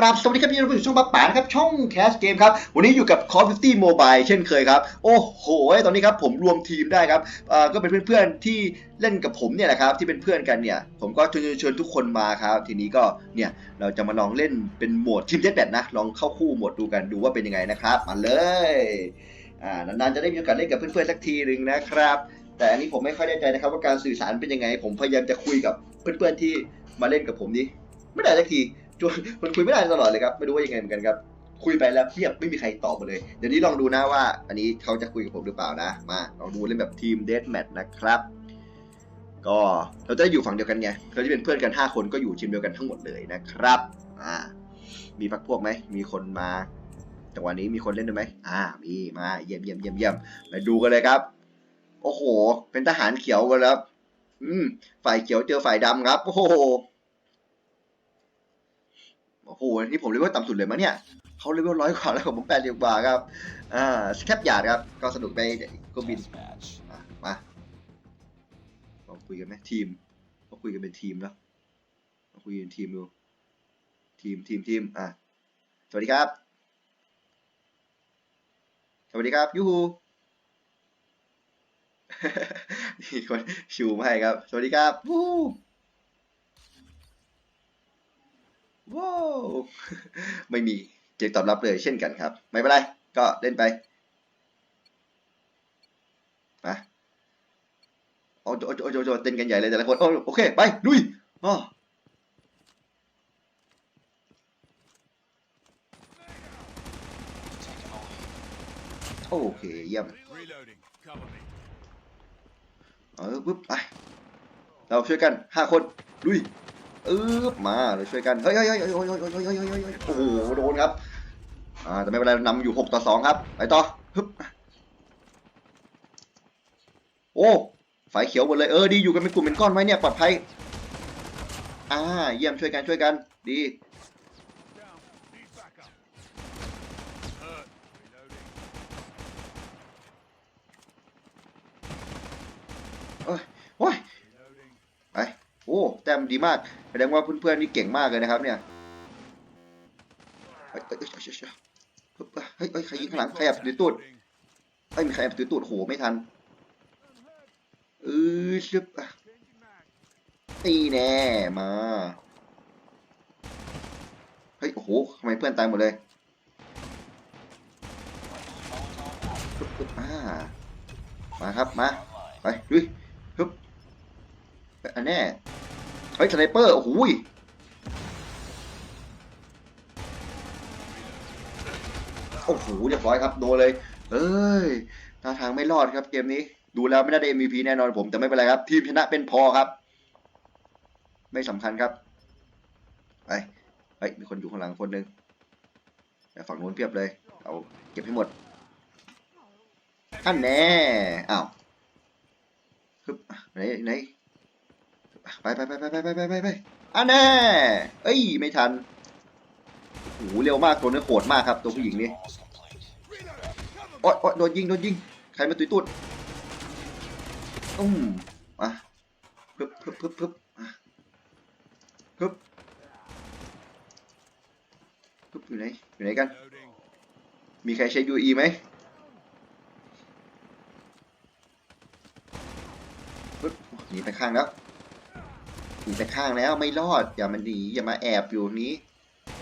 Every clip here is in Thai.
ครับ สวัสดีครับพี่น้องผู้ชมช่องบักป่านครับ ช่องแคสเกมครับ วันนี้อยู่กับ Call of Duty Mobile เช่นเคยครับ โอ้โห ตอนนี้ครับผมรวมทีมได้ครับก็เป็นเพื่อนๆที่เล่นกับผมเนี่ยแหละครับที่เป็นเพื่อนกันเนี่ย ผมก็เชิญเชิญทุกคนมาครับ ทีนี้ก็เนี่ยเราจะมาลองเล่นเป็นโหมดทีมเดแบทนะลองเข้าคู่โหมดดูกันดูว่าเป็นยังไงนะครับมาเลยอ่านานๆจะได้มีโอกาสเล่นกับเพื่อนๆสักทีหนึ่งนะครับ แต่อันนี้ผมไม่ค่อยแน่ใจนะครับว่าการสื่อสารเป็นยังไง ผมพยายามจะคุยกับเพื่อนๆที่มาเล่นกับผมนี้ไม่ได้สักที จนมันคุยไม่ได้ตลอดเลยครับ ไม่รู้ว่ายังไงเหมือนกันครับ คุยไปแล้วเทียบไม่มีใครตอบมาเลย เดี๋ยวนี้ลองดูนะว่า อันนี้เขาจะคุยกับผมหรือเปล่านะ มาลองดูเล่นแบบทีมเด a แมทนะครับ ก็เราจะอยู่ฝั่งเดียวกันไงเราที่เป็นเพื่อนกัน 5 คนก็อยู่ทีมเดียวกันทั้งหมดเลยนะครับอ่ามีพักพวกไหมมีคนมาจังหวะนี้มีคนเล่นด้วยไหมอ่า มี มา เยี่ยมเยี่ยมเยี่ยมเยี่ยมมาดูกันเลยครับ โอ้โห เป็นทหารเขียวกันแล้ว อืม ฝ่ายเขียวเจอฝ่ายดำครับ โอ้โห โอ้โหนี่ผมเลเวลต่ำสุดเลยมั้งเนี่ยเขาเลเวลร้อยกว่าแล้วผมแปดสิบกว่าครับอ่าแคปหยาดครับก็สนุกไปก็บินมาลองคุยกันไหมทีมก็คุยกันเป็นทีมแล้วลองคุยกันเป็นทีมดูทีมทีมทีมอะสวัสดีครับ สวัสดีครับยูฮูมีคนชูมาให้ครับ สวัสดีครับวู้ ว้าวไม่มีเสียงตอบรับเลยเช่นกันครับ ไม่เป็นไร ก็เล่นไปมาโอ้โจโจโจโจเต้นกันใหญ่เลยแต่ละคน โอ้โอเค ไปลุยอ๋อโอเค เยี่ยม Reloading. Cover me. เออปึ๊บไป เราช่วยกันห้าคน ลุยเออมาเราช่วยกันเฮ้ยเฮ้ยเฮ้ยเฮ้ยเฮ้ยเฮ้ยเฮ้ยเฮ้ยเฮ้ยเฮ้ยโอ้โหโดนครับอ่าแต่ไม่เป็นไรนำอยู่หกต่อสองครับไปต่อฮึบโอ้ไฟเขียวหมดเลยเออดีอยู่กันเป็นกลุ่มเป็นก้อนไว้เนี่ยปลอดภัยอ่าเยี่ยมช่วยกันช่วยกันดี Down. Need backup. Hurt. Reloading. โอ้ย Reloading. ไป โอ้แต้มดีมากแสดงว่าเพื่อนๆนี่เก่งมากเลยนะครับเนี่ยเฮ้ยเฮ้ยเฮ้ยใครยิงข้างหลังใครแอบถือตูดเอ้ยมีใครแอบถือตูดโหไม่ทันเออชึบอะตีแน่มาเฮ้ยโอ้โหทำไมเพื่อนตายหมดเลยปึ๊บอ่ามาครับมาไปดุยฮึบอันแน่ ฮ้ยสไนเปอร์โอ้โหโอ้โหเรียบร้อยครับโดนเลย เอ้ยท่าทางไม่รอดครับเกมนี้ ดูแล้วไม่น่าได้ MVP แน่นอนผมแต่ไม่เป็นไรครับ ทีมชนะเป็นพอครับ ไม่สำคัญครับไปเฮ้ยมีคนอยู่ข้างหลังคนหนึ่งแต่ฝั่งนู้นเพียบเลย เอาเก็บให้หมดอันแน่อ้าวฮึบไหนไหน ไปไปไปไปไปไปไปไปไปอันแน่ เอ้ย ไม่ทันโอ้โหเร็วมากตัวนี้โหดมากครับ ตัวผู้หญิงนี่โอ๊ยโอ๊ยโดนยิงโดนยิง ใครมาตุยตูดอืมมาพึบพึบพึบพึบพึบพึบอยู่ไหนอยู่ไหนกัน มีใครใช้ UE ไหมปึ๊บหนีไปข้างแล้ว หนีไปข้างแล้วไม่รอด อย่ามาหนีอย่ามาแอบอยู่นี้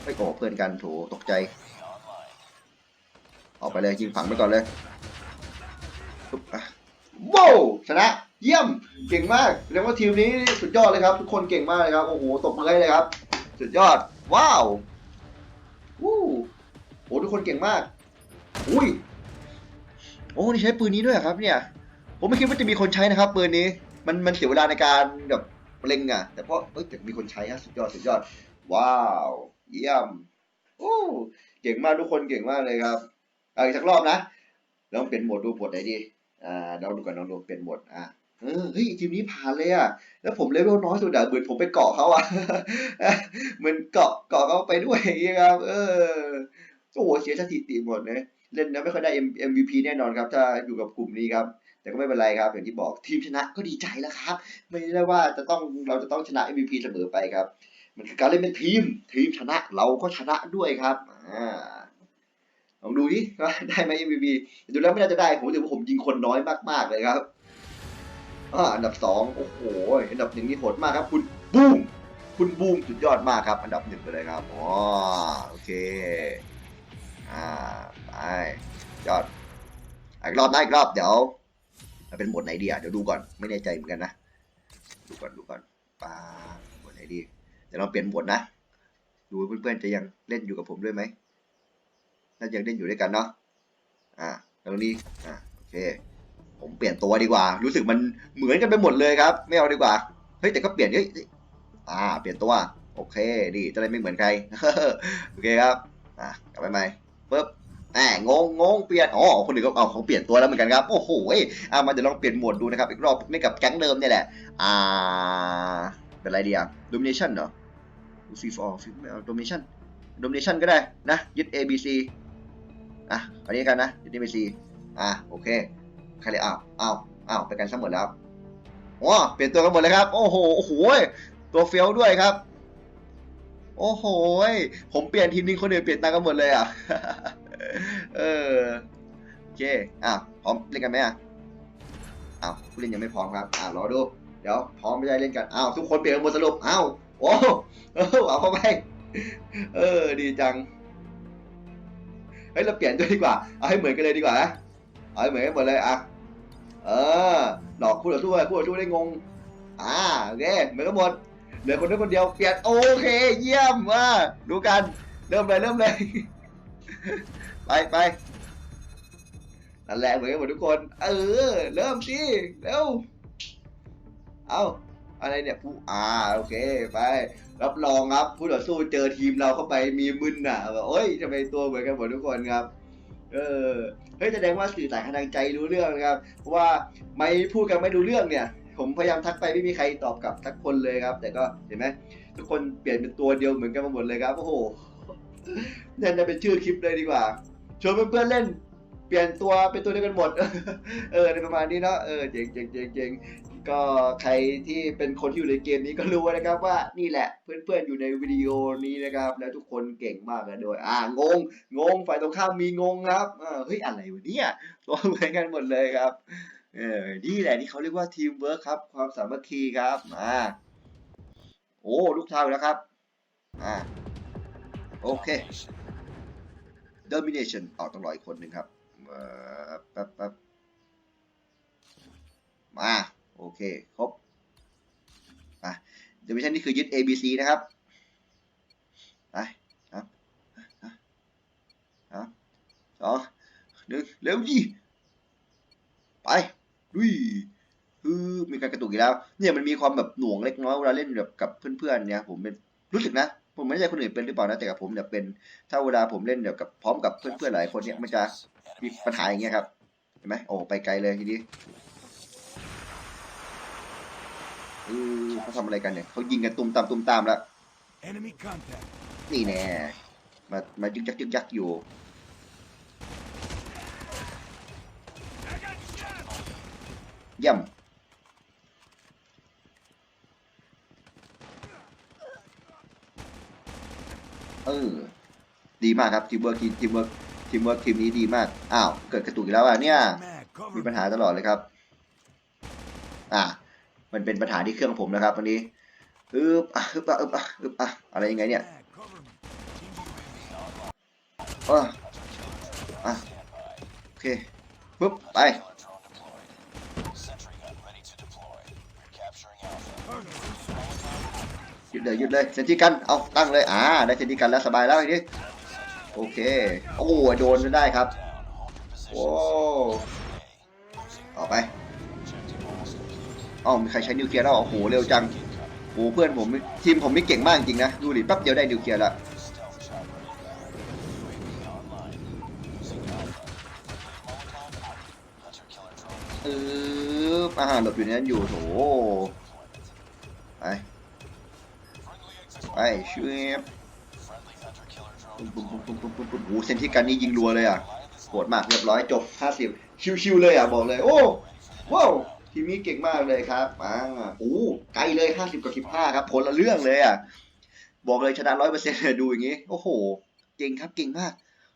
เฮ้ยโอ้เพื่อนกันโถตกใจ ออกไปเลยยิงฝังไปก่อนเลยว้าวชนะ เยี่ยมเก่งมากเรียกว่าทีมนี้สุดยอดเลยครับ ทุกคนเก่งมากเลยครับโอ้โหตบมือให้เลยครับ สุดยอด ว้าววู้โอ้ทุกคนเก่งมากอุ้ยโอ้นี่ใช้ปืนนี้ด้วยครับเนี่ย ผมไม่คิดว่าจะมีคนใช้นะครับปืนนี้ มันมันเสียเวลาในการแบบ เปล็งอะแต่เพราะเอ้ยแต่มีคนใช้ฮะสุดยอดสุดยอด ว้าว เยี่ยมโอ้เก่งมากทุกคนเก่งมากเลยครับเอาอีกสักรอบนะลองเปลี่ยนโหมดดูโหมดไหนดีอ่าลองดูก่อนลองดูเปลี่ยนโหมดอะเฮ้ยทีมนี้ผ่านเลยอะแล้วผมเลเวลน้อยสุดอะเหมือนผมไปเกาะเขาอะเหมือนเกาะเกาะเขาไปด้วยอย่างเงี้ยครับ เออโอ้โหเสียสถิติหมดเลยเล่นนะไม่ค่อยได้ MVP แน่นอนครับ ถ้าอยู่กับกลุ่มนี้ครับ แต่ก็ไม่เป็นไรครับ อย่างที่บอกทีมชนะก็ดีใจแล้วครับ ไม่ได้ว่าจะต้องเราจะต้องชนะ MVP เสมอไปครับ มันคือการเล่นเป็นทีม ทีมชนะเราก็ชนะด้วยครับอ่าลองดูดิว่าได้ไหม MVP ดูแล้วไม่น่าจะได้ผมถือว่าผมยิงคนน้อยมากๆเลยครับอันดับสองโอ้โห อันดับหนึ่งนี่โหดมากครับ คุณบูม คุณบูมสุดยอดมากครับ อันดับหนึ่งเลยครับอ๋อโอเค อ่า ไป ยอด อีกรอบนะอีกรอบ เดี๋ยว มันเป็นบทไหนดีอะเดี๋ยวดูก่อนไม่แน่ใจเหมือนกันนะดูก่อนดูก่อนปาบทไหนดีเดี๋ยวเราเปลี่ยนบทนะดูเพื่อนๆจะยังเล่นอยู่กับผมด้วยไหมน่าจะยังเล่นอยู่ด้วยกันเนาะอ่าตรงนี้อ่าโอเค ผมเปลี่ยนตัวดีกว่า รู้สึกมันเหมือนกันไปหมดเลยครับ ไม่เอาดีกว่าเฮ้ยแต่ก็เปลี่ยนเฮ้ยเฮ้ยอ่า เปลี่ยนตัวโอเคดีจะได้ไม่เหมือนใครโอเคครับอะกลับไปใหม่ปึ๊บ แหมงงงงเปลี่ยนอ๋อคนอื่นก็เอาเขาเปลี่ยนตัวแล้วเหมือนกันครับโอ้โหอ่ามาเดี๋ยวลองเปลี่ยนหมวดดูนะครับอีกรอบไม่กับแก๊งเดิมเนี่ยแหละอ่าเป็นไรเดีอะ domination เหรอ free for all ไม่เอา domination domination ก็ได้นะยึด A B C อะอันนี้กันนะยึด A B C อะโอเคใครเลยอ้าวอ้าวอ้าวไปกันซะหมดแล้วโอ้เปลี่ยนตัวกันหมดเลยครับ โอ้โหโอ้โหตัวเฟี้ยวด้วยครับ โอ้โหผมเปลี่ยนทีมนึงคนอื่นเปลี่ยนตากันหมดเลยอะ เออโอเคอะพร้อมเล่นกันไหมอะอ้าวผู้เล่นยังไม่พร้อมครับอ่ารอดู เดี๋ยวพร้อมไม่ได้เล่นกันอ้าวทุกคนเปลี่ยนหมดสรุปอ้าวโอ้เออเอาเข้าไปเออดีจังเฮ้ยเราเปลี่ยนด้วยดีกว่าเอาให้เหมือนกันเลยดีกว่านะเอาให้เหมือนกันหมดเลยอะเออหลอกคู่ต่อสู้คู่ต่อสู้ได้งงอ่าโอเคเหมือนกันหมดเหลือคนเดียวคนเดียวเปลี่ยนโอเค เยี่ยมมาดูกันเริ่มเลยเริ่มเลย ไปไปนั่นแหละเหมือนกันหมดทุกคน เออ เริ่มสิเร็วเอาอะไรเนี่ยผู้อ่าโอเคไปรับรองครับ ผู้ต่อสู้เจอทีมเราเข้าไปมีมึนอะแบบโอ้ยทำไมตัวเหมือนกันหมดทุกคนครับ เออเฮ้ยแสดงว่าสื่อสารทางใจรู้เรื่องนะครับเพราะว่าไม่พูดกันไม่รู้เรื่องเนี่ย ผมพยายามทักไปไม่มีใครตอบกลับทักคนเลยครับ แต่ก็เห็นไหมทุกคนเปลี่ยนเป็นตัวเดียวเหมือนกันหมดเลยครับโอ้โห นั่นจะเป็นชื่อคลิปเลยดีกว่าชวนเพื่อนๆเล่นเปลี่ยนตัวเป็นตัวเดียวกันหมด เออในประมาณนี้เนาะ เออเจ๋งเจ๋งเจ๋งเจ๋งก็ใครที่เป็นคนที่อยู่ในเกมนี้ก็รู้นะครับว่านี่แหละเพื่อนๆอยู่ในวิดีโอนี้นะครับ แล้วทุกคนเก่งมากเลยโดย อ่างง งงฝ่ายตรงข้ามมีงงครับเฮ้ยอะไรวะเนี่ยตัวเหมือนกันหมดเลยครับ เออนี่แหละที่เขาเรียกว่าทีมเวิร์คครับ ความสามัคคีครับมาโอ้ลูกเท้าอีกแล้วครับ อ่า โอเค domination ออกต้องรออีกคนหนึ่งครับแป๊บแป๊บมา โอเค ครบอะเดมิชันนี่คือยึด A B C นะครับไปครับครับครับสองหนึ่งเร็วดิไปดุยคือมีการกระตุกอีกแล้ว เนี่ยมันมีความแบบหน่วงเล็กน้อยเวลาเล่นแบบกับเพื่อนๆเนี่ยผมเป็นรู้สึกนะ ผมไม่แน่ใจคนอื่นเป็นหรือเปล่านะแต่กับผมเนี่ยเป็นถ้าเวลาผมเล่นแบบกับพร้อมกับเพื่อนๆหลายคนเนี่ยมันจะมีปัญหาอย่างเงี้ยครับเห็นไหมโอ้ไปไกลเลยทีนี้เออเขาทำอะไรกันเนี่ยเขายิงกันตุ้มตามตุ้มตามแล้ว Enemy contact. นี่แน่มามายึกยักยึกยักอยู่เยี่ยมเออ ดีมากครับทีมเวิร์กทีมเวิร์กทีมเวิร์กทีมนี้ดีมากอ้าวเกิดกระตุกอีกแล้วอะเนี่ยมีปัญหาตลอดเลยครับ อ่า มันเป็นปัญหาที่เครื่องผมนะครับวันนี้อึบอะอึบอะอึบอะอึบอะอะไรยังไงเนี่ย Mag, cover me. เอออะโอเคปุ๊บไปหยุดเลยหยุดเลยเซนติกันเอาตั้งเลยอ่าได้เซนติกันแล้วสบายแล้วทีนี้ โอเค โอ้โหโดนได้ครับ โอ้ออกไปอ้ามีใครใช้นิวเคลียร์แล้วโอ้โหเร็วจังโอ้เพื่อนผมทีมผมนี่เก่งมากจริงนะ ดูดิแป๊บเดียวได้นิวเคลียร์ล้วเอออาหารหลบอยู่ในนั้นอยู่โถไป ไปช่วย ปุ๊บปุ๊บปุ๊บปุ๊บปุ๊บปุ๊บโอ้โหเซนที่กันนี่ยิงรัวเลยอะโหดมากเรียบร้อยจบ 50 ชิวๆเลยอะบอกเลย โอ้ว้าวทีมนี้เก่งมากเลยครับอ่าโอ้ไกลเลย 50 กับ 15 ครับคนละเรื่องเลยอะบอกเลยชนะร้อยเปอร์เซ็นต์ดูอย่างนี้ โอ้โห เก่งครับเก่งมาก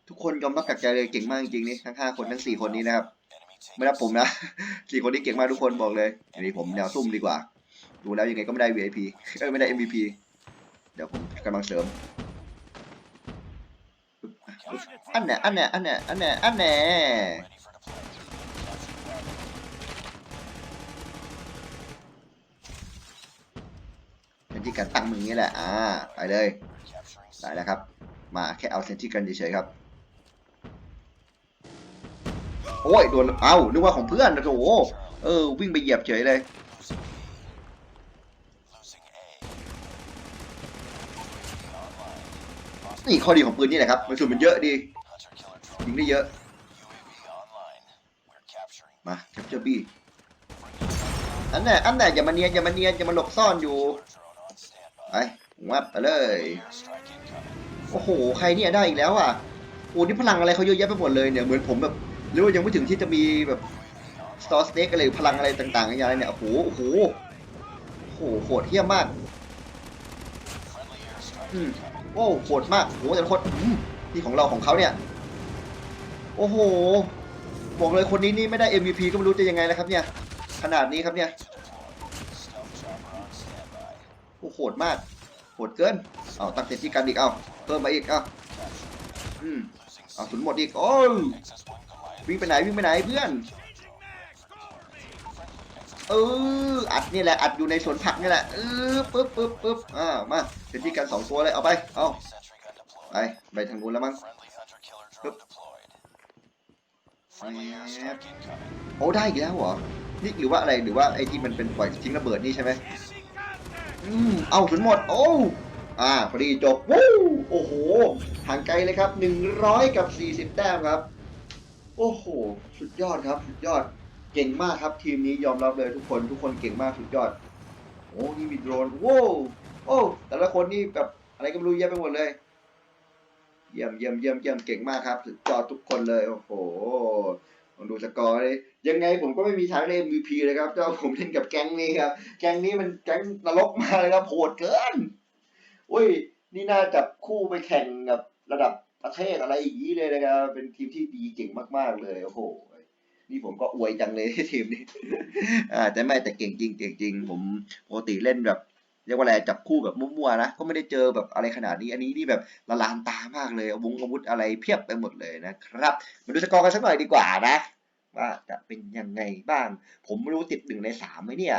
ทุกคนยอมรับจากใจเลยเก่งมากจริงๆนี่ทั้งห้าคนทั้งสี่คนนี้นะครับไม่นับผมนะสี่คนนี้เก่งมากทุกคนบอกเลยอันนี้ผมแนวซุ่มดีกว่า ดูแล้วยังไงก็ไม่ได้ VIP เอ้ยไม่ได้ MVP เดี๋ยวผมกำลังเสริม อันเนี้ยอันเนี้ยอันเนี้ยอันเนี้ยอันเนี้ยเป็นที่การตั้งมืออย่างนี้แหละ อ่า ไปเลย ได้แล้วครับ มาแค่เอาเซนที่กันเฉยๆครับ โอ้ย โดน เอ้า นึกว่าของเพื่อนนะโถเออ วิ่งไปเหยียบเฉยเลย นี่ข้อดีของปืนนี่แหละครับมันสุดมันเยอะดียิงได้เยอะ มาแคปเจอร์บี้อันน่ะอันน่ะอย่ามาเนียนอย่ามาเนียนอย่ามาหลบซ่อนอยู่ไปวับไปเลยโอ้โหใครเนี่ยได้อีกแล้วอะโอ้นี่พลังอะไรเขาเยอะแยะไปหมดเลยเนี่ยเหมือนผมแบบหรือว่ายังไม่ถึงที่จะมีแบบสตอร์สเต็กอะไรหรือพลังอะไรต่างๆอย่างไรเนี่ยโอ้โหโอ้โหโอ้โหโหดเหี้ยมมากอืม โอ้โหดมากโอ้โหแต่ละคนอืมนี่ของเราของเขาเนี่ย โอ้โห บอกเลยคนนี้นี่ไม่ได้ MVP ก็ไม่รู้จะยังไงนะครับเนี่ย ขนาดนี้ครับเนี่ย โอ้โหดมาก โหดเกิน เอาตั้งเต็มที่กันอีก เอาเพิ่มมาอีก เอาอืมเอาสุนหมดอีก โอ้ยวิ่งไปไหนวิ่งไปไหนเพื่อน อออัดนี่แหละอัดอยู่ในสวนผักนี่แหละเออปึ๊บปึ๊บปึ๊บอ่ามาเต็มที่กันสองตัวเลยเอาไปเอาไปไปทางนู้นแล้วมั้งปึ๊บโอ้ได้อีกแล้วเหรอนี่หรือว่าอะไรหรือว่าไอ้ที่มันเป็นปล่อยทิ้งระเบิดนี่ใช่ไหมอืมเอาถึงหมดโอ้อ่าพอดีจบวู้โอ้โหห่างไกลเลยครับ 100 กับ 40 แต้มครับ โอ้โห สุดยอดครับ สุดยอด เก่งมากครับทีมนี้ยอมรับเลยทุกคนทุกคนเก่งมากสุดยอด โอ้นี่มีโดรนโว้วโอ้แต่ละคนนี่แบบอะไรก็ไม่รู้เยอะไปหมดเลย เยี่ยมเยี่ยมเยี่ยมเยี่ยมเก่งมากครับสุดยอดทุกคนเลย โอ้โหลองดูสกอร์เลยยังไงผมก็ไม่มีทางได้ MVP เลยครับเจ้าผมเล่นกับแก๊งนี้ครับ แก๊งนี้มันแก๊งนรกมากเลยครับโหดเกินอุ้ย นี่น่าจับคู่ไปแข่งกับระดับประเทศอะไรอย่างนี้เลยนะครับ เป็นทีมที่ดีเก่งมาก ๆ เลย โอ้โห นี่ผมก็อวยจังเลยทีมนี้อ่าแต่ไม่แต่เก่งจริงเก่งจริง ผมปกติเล่นแบบเรียกว่าอะไรจับคู่แบบมั่วๆนะก็ไม่ได้เจอแบบอะไรขนาดนี้ อันนี้นี่แบบละลานตามากเลยวงอาวุธอะไรเพียบไปหมดเลยนะครับ มาดูสกอร์กันสักหน่อยดีกว่านะ ว่าจะเป็นยังไงบ้าง ผมไม่รู้ติดหนึ่งในสามไหมเนี่ย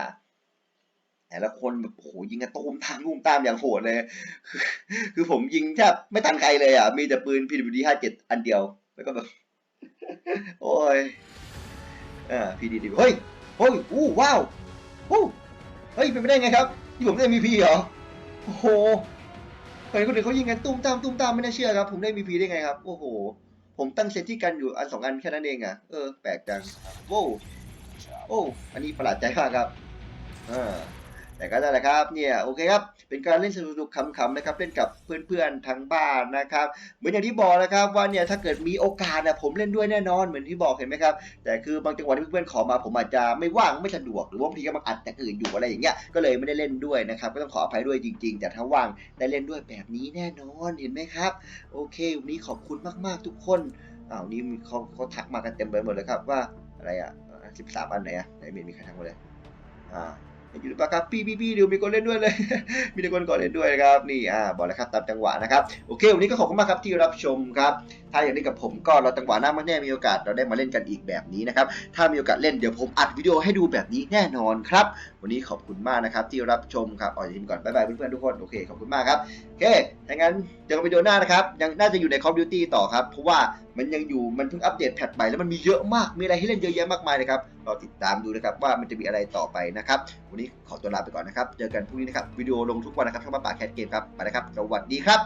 แต่ละคนแบบโอ้โหยิงกระตูมตามตูมตามอย่างโหดเลยคือคือผมยิงแทบไม่ทันใครเลยอะ มีแต่ปืน PWD 57 อันเดียว แล้วก็แบบ โอ้ย อ่า PDD เฮ้ยเฮ้ยอู้ว้าวอู้เฮ้ยเป็นไปได้ไงครับที่ผมได้ MVP เหรอโอ้โหเห็นคนอื่นเขายิงกันตุ้มตามตุ้มตามไม่น่าเชื่อครับ ผมได้ MVP ได้ไงครับ โอ้โห ผมตั้งเซตที่กันอยู่อันสองอันแค่นั้นเองอะเออแปลกจังโว้วโอ้อันนี้ประหลาดใจมากครับอ่า แต่ก็นั่นแหละครับเนี่ยโอเคครับเป็นการเล่นสนุกๆขำๆนะครับเล่นกับเพื่อนๆทั้งบ้านนะครับเหมือนอย่างที่บอกนะครับว่าเนี่ยถ้าเกิดมีโอกาสนะผมเล่นด้วยแน่นอนเหมือนที่บอกเห็นไหมครับแต่คือบางจังหวะที่เพื่อนๆขอมาผมอาจจะไม่ว่างไม่สะดวก หรือว่าบางทีก็บางอัดอย่อื่นอยู่อะไรอย่างเงี้ยก็เลยไม่ได้เล่นด้วยนะครับก็ต้องขออภัยด้วยจริง ๆ แต่ถ้าว่างได้เล่นด้วยแบบนี้แน่นอนเห็นไหมครับ โอเควันนี้ขอบคุณมากๆทุกคนอ้าวนี่เขาเขาทักมากันเต็มไปหมดเลยครับว่าอะไรอะสิบสามอันไหนอะไหนม่มีใครทักมาเลยอ่า อยู่หรือเปล่าครับพี่พี่พี่เดี๋ยวมีคนเล่นด้วยเลย มีแต่คนก่อนเล่นด้วยนะครับนี่อ่าบอกแล้วครับตามจังหวะนะครับโอเควันนี้ก็ขอบคุณมากครับที่รับชมครับถ้าอย่างนี้กับผมก็เราจังหวะหน้ามันแน่มีโอกาสเราได้มาเล่นกันอีกแบบนี้นะครับถ้ามีโอกาสเล่นเดี๋ยวผมอัดวิดีโอให้ดูแบบนี้แน่นอนครับ วันนี้ขอบคุณมากนะครับที่รับชมครับอ๋ออย่าลืมก่อนบ๊ายบายเพื่อนๆทุกคนโอเคขอบคุณมากครับโอเคถ้างั้นเจอกันวิดีโอหน้านะครับยังน่าจะอยู่ใน Call of Duty ต่อครับเพราะว่ามันยังอยู่มันเพิ่งอัปเดตแพทใหม่แล้วมันมีเยอะมากมีอะไรให้เล่นเยอะแยะมากมายเลยครับรอติดตามดูนะครับว่ามันจะมีอะไรต่อไปนะครับ วันนี้ขอตัวลาไปก่อนนะครับ เจอกันพรุ่งนี้นะครับวิดีโอลงทุกวันนะครับช่องป้าป่าแคทเกมครับไปนะครับสวัสดีครับ